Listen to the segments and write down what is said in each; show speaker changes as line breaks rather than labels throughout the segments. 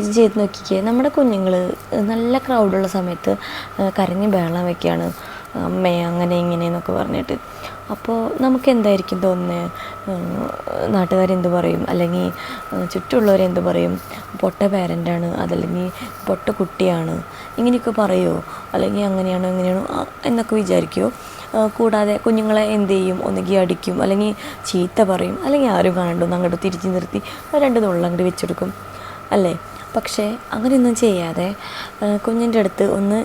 Imagine ചെയ്ത് നോക്കിക്കേ. നമ്മുടെ കുഞ്ഞുങ്ങൾ നല്ല ക്രൗഡുള്ള സമയത്ത് കരഞ്ഞ് ബഹളം വെക്കുകയാണ് അമ്മേ അങ്ങനെ ഇങ്ങനെ എന്നൊക്കെ പറഞ്ഞിട്ട്. അപ്പോൾ നമുക്ക് എന്തായിരിക്കും തോന്നുന്നത് നാട്ടുകാരെന്ത് പറയും? അല്ലെങ്കിൽ ചുറ്റുമുള്ളവരെന്ത് പറയും? പൊട്ട പേരന്റാണ് അതല്ലെങ്കിൽ പൊട്ട കുട്ടിയാണ്. ഇങ്ങനെയൊക്കെ പറയുമോ അല്ലെങ്കിൽ അങ്ങനെയാണോ എങ്ങനെയാണോ എന്നൊക്കെ വിചാരിക്കുമോ കൂടാതെ കുഞ്ഞുങ്ങളെ എന്ത് ചെയ്യും? ഒന്നുകിൽ അടിക്കും. അല്ലെങ്കിൽ ചീത്ത പറയും. അല്ലെങ്കിൽ ആരും കാണണ്ടോ. അങ്ങോട്ട് തിരിച്ച് നിർത്തി രണ്ട് നുള്ളങ്ങോട്ട് വെച്ചെടുക്കും. അല്ലേ? പക്ഷേ അങ്ങനെയൊന്നും ചെയ്യാതെ കുഞ്ഞിന്റെ അടുത്ത് ഒന്ന്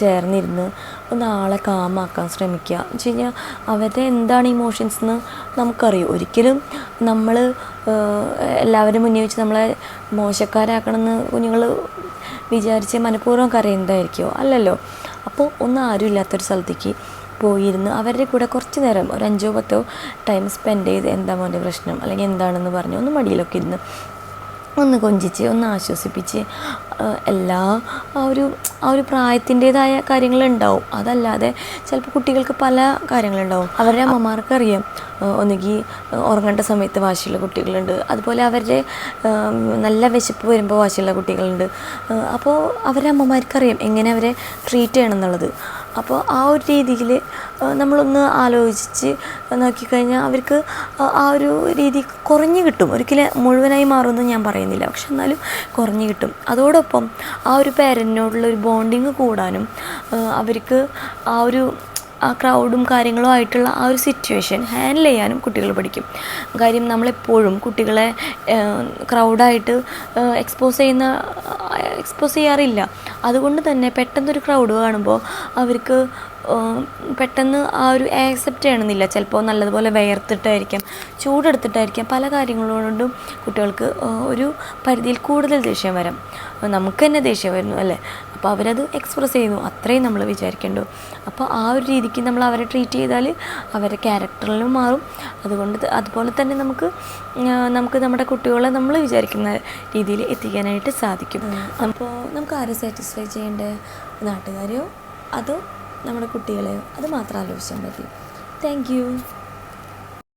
ചേർന്നിരുന്ന് ഒന്ന് ആളെ കാമാക്കാൻ ശ്രമിക്കുക. എന്ന് വെച്ച് കഴിഞ്ഞാൽ അവരുടെ എന്താണ് ഇമോഷൻസ് എന്ന് നമുക്കറിയും. ഒരിക്കലും നമ്മൾ എല്ലാവരും മുന്നേ വെച്ച് നമ്മളെ മോശക്കാരാക്കണമെന്ന് കുഞ്ഞുങ്ങൾ വിചാരിച്ച് മനഃപൂർവം കരയുന്നതായിരിക്കുമോ അല്ലല്ലോ. അപ്പോൾ ഒന്നും ആരും ഇല്ലാത്തൊരു സ്ഥലത്തേക്ക് പോയിരുന്ന് അവരുടെ കൂടെ കുറച്ച് നേരം ഒരു അഞ്ചോ പത്തോ ടൈം സ്പെൻഡ് ചെയ്ത് എന്താ മോന്റെ പ്രശ്നം? അല്ലെങ്കിൽ എന്താണെന്ന് പറഞ്ഞു ഒന്ന് മടിയിലൊക്കെ ഇരുന്ന് ഒന്ന് കൊഞ്ചിച്ച് ഒന്ന് ആശ്വസിപ്പിച്ച് എല്ലാ ആ ഒരു ആ ഒരു പ്രായത്തിന്റെതായ കാര്യങ്ങളുണ്ടാവും. അതല്ലാതെ ചിലപ്പോൾ കുട്ടികൾക്ക് പല കാര്യങ്ങളുണ്ടാവും. അവരുടെ അമ്മമാർക്ക് അറിയാം ഒന്നുകിൽ ഉറങ്ങേണ്ട സമയത്ത് വാശിയുള്ള കുട്ടികളുണ്ട്. അതുപോലെ അവരുടെ നല്ല വിശപ്പ് വരുമ്പോൾ വാശിയുള്ള കുട്ടികളുണ്ട്. അപ്പോൾ അവരുടെ അമ്മമാർക്ക് അറിയാം എങ്ങനെ അവരെ ട്രീറ്റ് ചെയ്യണം എന്നുള്ളത്. അപ്പോൾ ആ ഒരു രീതിയിൽ നമ്മളൊന്ന് ആലോചിച്ച് നോക്കിക്കഴിഞ്ഞാൽ അവർക്ക് ആ- ഒരു രീതി കുറഞ്ഞു കിട്ടും. ഒരിക്കലും മുഴുവനായി മാറുമെന്ന് ഞാൻ പറയുന്നില്ല. പക്ഷെ എന്നാലും കുറഞ്ഞു കിട്ടും. അതോടൊപ്പം ആ ഒരു പേരന്റിനോടുള്ള ഒരു ബോണ്ടിങ് കൂടാനും അവർക്ക് ആ ഒരു ആ ക്രൗഡും കാര്യങ്ങളും ആയിട്ടുള്ള ആ ഒരു സിറ്റുവേഷൻ ഹാൻഡിൽ ചെയ്യാനും കുട്ടികൾ പഠിക്കും. കാര്യം നമ്മളെപ്പോഴും കുട്ടികളെ ക്രൗഡായിട്ട് എക്സ്പോസ് ചെയ്യുന്ന എക്സ്പോസ് ചെയ്യാറില്ല. അതുകൊണ്ട് തന്നെ പെട്ടെന്നൊരു ക്രൗഡ് കാണുമ്പോൾ അവർക്ക് പെട്ടെന്ന് ആ ഒരു ആക്സെപ്റ്റ് ചെയ്യണമെന്നില്ല. ചിലപ്പോൾ നല്ലതുപോലെ വിയർത്തിട്ടായിരിക്കാം ചൂടെടുത്തിട്ടായിരിക്കാം പല കാര്യങ്ങളോടും കുട്ടികൾക്ക് ഒരു പരിധിയിൽ കൂടുതൽ ദേഷ്യം വരാം. നമുക്ക് തന്നെ ദേഷ്യം വരുന്നു അല്ലേ? അപ്പോൾ അവരത് എക്സ്പ്രസ് ചെയ്യുന്നു. അത്രയും നമ്മൾ വിചാരിക്കേണ്ടു. അപ്പോൾ ആ ഒരു രീതിക്ക് നമ്മൾ അവരെ ട്രീറ്റ് ചെയ്താൽ അവരെ ക്യാരക്ടറിലും മാറും. അതുകൊണ്ട് അതുപോലെ തന്നെ നമുക്ക് നമുക്ക് നമ്മുടെ കുട്ടികളെ നമ്മൾ വിചാരിക്കുന്ന രീതിയിൽ എത്തിക്കാനായിട്ട് സാധിക്കും. അപ്പോൾ നമുക്ക് ആരെ സാറ്റിസ്ഫൈ ചെയ്യേണ്ടത് നാട്ടുകാരെയോ? അതോ നമ്മുടെ കുട്ടികളെയോ? അത് മാത്രം ആലോചിച്ചാൽ മതി. Thank you